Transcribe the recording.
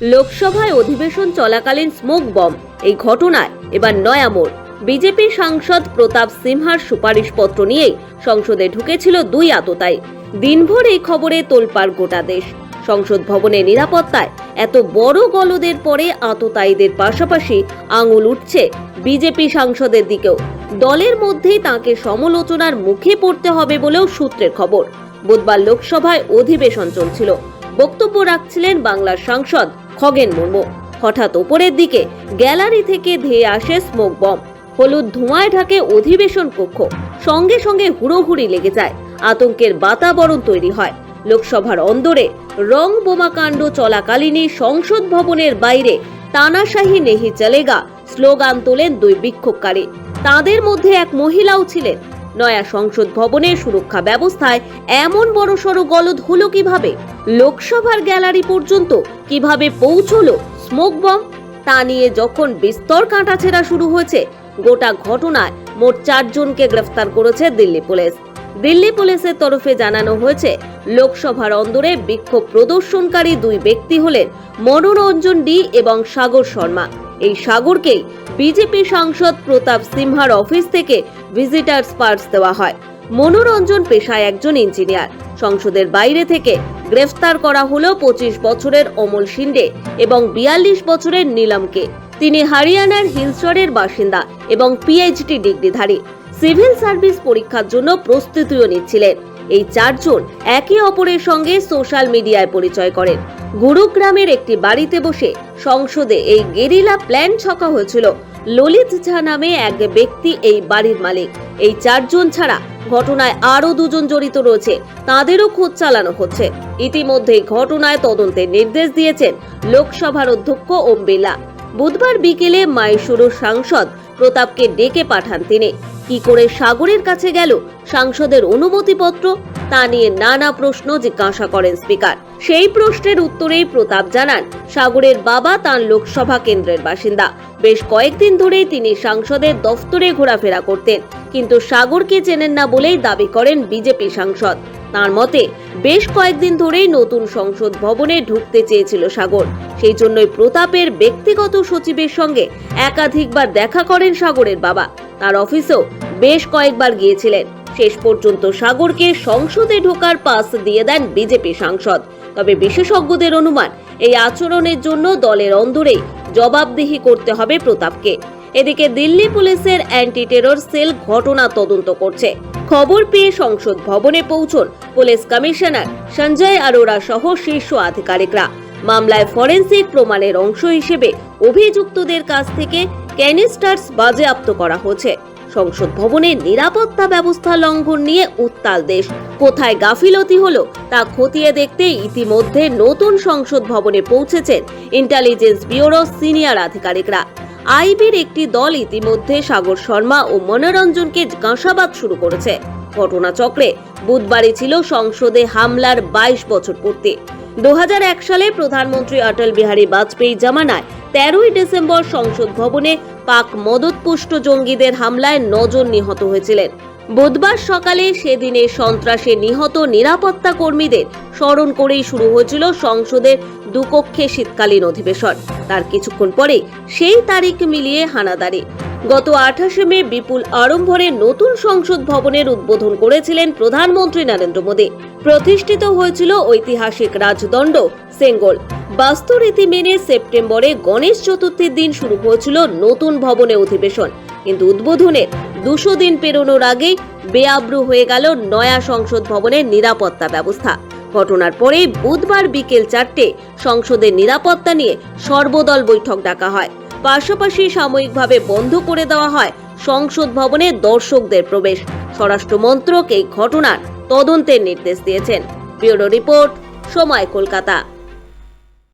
লোকসভায় অধিবেশন চলাকালীন স্মোক বম। এই ঘটনায় এবার নয়া মোড় বিজেপি সাংসদ প্রতাপ সিনহার সুপারিশপত্র নিয়েই সংসদে ঢুকেছিল দুই আততায়ী। দিনভর এই খবরে তোলপাড় গোটা দেশ। সংসদ ভবনের নিরাপত্তায় এত বড় গলদের পরে আততায়ীদের পাশাপাশি আঙুল উঠছে বিজেপি সাংসদের দিকেও। দলের মধ্যেই তাকে সমালোচনার মুখে পড়তে হবে বলেও সূত্রের খবর। বুধবার লোকসভায় অধিবেশন চলছিল। বক্তব্য রাখছিলেন বাংলার সাংসদ খগেন মুর্মু। হঠাৎ ওপরের দিকে গ্যালারি থেকে ধেয়ে আসে স্মোক বম হলুদ ধোঁয়ায় ঢাকে অধিবেশন কক্ষ। সঙ্গে সঙ্গে হুড়োহুড়ি লেগে যায়। আতঙ্কের বাতাবরণ তৈরি হয়। লোকসভার অন্দরে রং বোমাকাণ্ড চলাকালীনই সংসদ ভবনের বাইরে তানাশাহি নেহি চলেগা স্লোগান তোলেন দুই বিক্ষোভকারী। তাদের মধ্যে এক মহিলাও ছিলেন। নয়া সংসদ ভবনের সুরক্ষা ব্যবস্থায় এমন বড়সড় গলদ হলো কীভাবে? লোকসভার গ্যালারি পর্যন্ত কীভাবে পৌঁছলো স্মোক বম? তা নিয়ে যখন বিস্তর কাঁটাছেড়া শুরু হয়েছে, গোটা ঘটনায় মোট চারজনকে গ্রেফতার করেছে দিল্লি পুলিশ। দিল্লি পুলিশের তরফে জানানো হয়েছে, লোকসভার অন্দরে বিক্ষোভ প্রদর্শনকারী দুই ব্যক্তি হলেন মনোরঞ্জন ডি এবং সাগর শর্মা। এই সাগরকেই বিজেপি সাংসদ প্রতাপ সিনহার অফিস থেকে ভিজিটার্স পার্স দেওয়া হয়। মনোরঞ্জন পেশায় একজন ইঞ্জিনিয়ার। সংসদের বাইরে থেকে গ্রেফতার করা হলো পঁচিশ বছরের অমল শিন্ডে এবং বিয়াল্লিশ বছরের নীলমকে। তিনি হরিয়ানার হিলচরের বাসিন্দা এবং পিএইচডি ডিগ্রিধারী। সিভিল সার্ভিস পরীক্ষার জন্য প্রস্তুতিও নিচ্ছিলেন। এই চারজন একে অপরের সঙ্গে সোশ্যাল মিডিয়ায় পরিচয় করেন। গুরুগ্রামের একটি বাড়িতে বসে সংসদে এই গেরিলা প্ল্যান ছকা হয়েছিল। ললিত ঝা নামে এক ব্যক্তি এই বাড়ির মালিক। এই চারজন ছাড়া ঘটনায় আরও দুজন জড়িত রয়েছে। তাদেরও খোঁজ চালানো হচ্ছে। ইতিমধ্যে ঘটনায় তদন্তের নির্দেশ দিয়েছেন লোকসভার অধ্যক্ষ ওম বিড়লা। বুধবার বিকেলে মাইশুরুর সাংসদ প্রতাপকে ডেকে পাঠান তিনি। কি করে সাগরের কাছে গেল, সাংসদের অনুমতিপত্র তা নিয়ে নানা প্রশ্ন জিজ্ঞাসা করেন স্পিকার। সেই প্রশ্নের উত্তরেই প্রতাপ জানান, সাগরের বাবা তার লোকসভা কেন্দ্রের বাসিন্দা। বেশ কয়েকদিন ধরেই তিনি সাংসদের দফতরে ঘোরাফেরা করতেন, কিন্তু সাগরকে চেনেন না বলেই দাবি করেন বিজেপি সাংসদ। তার মতে, বেশ কয়েকদিন ধরেই নতুন সংসদ ভবনে ঢুকতে চেয়েছিল সাগর। সেই জন্যই প্রতাপের ব্যক্তিগত সচিবের সঙ্গে একাধিকবার দেখা করেন সাগরের বাবা। তার অফিসেও বেশ কয়েকবার গিয়েছিলেন। শেষ পর্যন্ত সাগরকে সংসদে ঢোকার পাস দিয়ে দেন বিজেপি সাংসদ। তবে বিশেষজ্ঞদের অনুমান, এই আচরণের জন্য দলের অন্দরেই জবাবদিহি করতে হবে প্রতাপকে। এদিকে দিল্লি পুলিশের অ্যান্টি টেরর সেল ঘটনা তদন্ত করছে। খবর পেয়ে সংসদ ভবনে পৌঁছন পুলিশ কমিশনার সঞ্জয় আরোরা সহ শীর্ষ আধিকারিকরা। মামলায় ফরেন্সিক প্রমাণের অংশ হিসেবে অভিযুক্তদের কাছ থেকে ক্যানিস্টার্স বাজেয়াপ্ত করা হয়েছে। সংসদ ভবনে নিরাপত্তা ব্যবস্থা লঙ্ঘন নিয়ে উত্তাল দেশ। কোথায় গাফিলতি হলো তা খতিয়ে দেখতে ইতিমধ্যে নতুন সংসদ ভবনে পৌঁছেছেন ইন্টেলিজেন্স ব্যুরো সিনিয়র আধিকারিকরা। আইবির একটি দল ইতিমধ্যে সাগর শর্মা ও মনোরঞ্জনকে জিজ্ঞাসাবাদ শুরু করেছে। ঘটনাচক্রে বুধবারই ছিল সংসদে হামলার বাইশ বছর পূর্তি। দু হাজার এক সালে প্রধানমন্ত্রী অটল বিহারী বাজপেয়ী জামানায় তেরোই ডিসেম্বর সংসদ ভবনে পাক মদতপুষ্ট জঙ্গিদের হামলায় নজন নিহত হয়েছিলেন। বুধবার সকালে সেদিনে সন্ত্রাসে নিহত নিরাপত্তা কর্মীদের স্মরণ করেই শুরু হয়েছিল সংসদের দুকক্ষে শীতকালীন অধিবেশন। তার কিছুক্ষণ পরে সেই তারিখ মিলিয়ে হানাদারি। গত আঠাশে মে বিপুল আড়ম্বরে নতুন সংসদ ভবনের উদ্বোধন করেছিলেন প্রধানমন্ত্রী নরেন্দ্র মোদী। প্রতিষ্ঠিত হয়েছিল ঐতিহাসিক রাজদণ্ড সেঙ্গল। বাস্তুরীতি মেনে সেপ্টেম্বরে গণেশ চতুর্থীর দিন শুরু হয়েছিল নতুন ভবনে অধিবেশন। কিন্তু উদ্বোধনের দুশো দিন পেরোনোর আগেই বেআব্রু হয়ে গেল নয়া সংসদ ভবনের নিরাপত্তা ব্যবস্থা। ঘটনার পরে বুধবার বিকেল চারটে সংসদের নিরাপত্তা নিয়ে সর্বদল বৈঠক ডাকা হয়। পাশাপাশি সাময়িকভাবে বন্ধ করে দেওয়া হয় সংসদ ভবনে দর্শকদের প্রবেশ। স্বরাষ্ট্র মন্ত্রক এই ঘটনার তদন্তের নির্দেশ দিয়েছেন। ব্যুরো রিপোর্ট, সময় কলকাতা।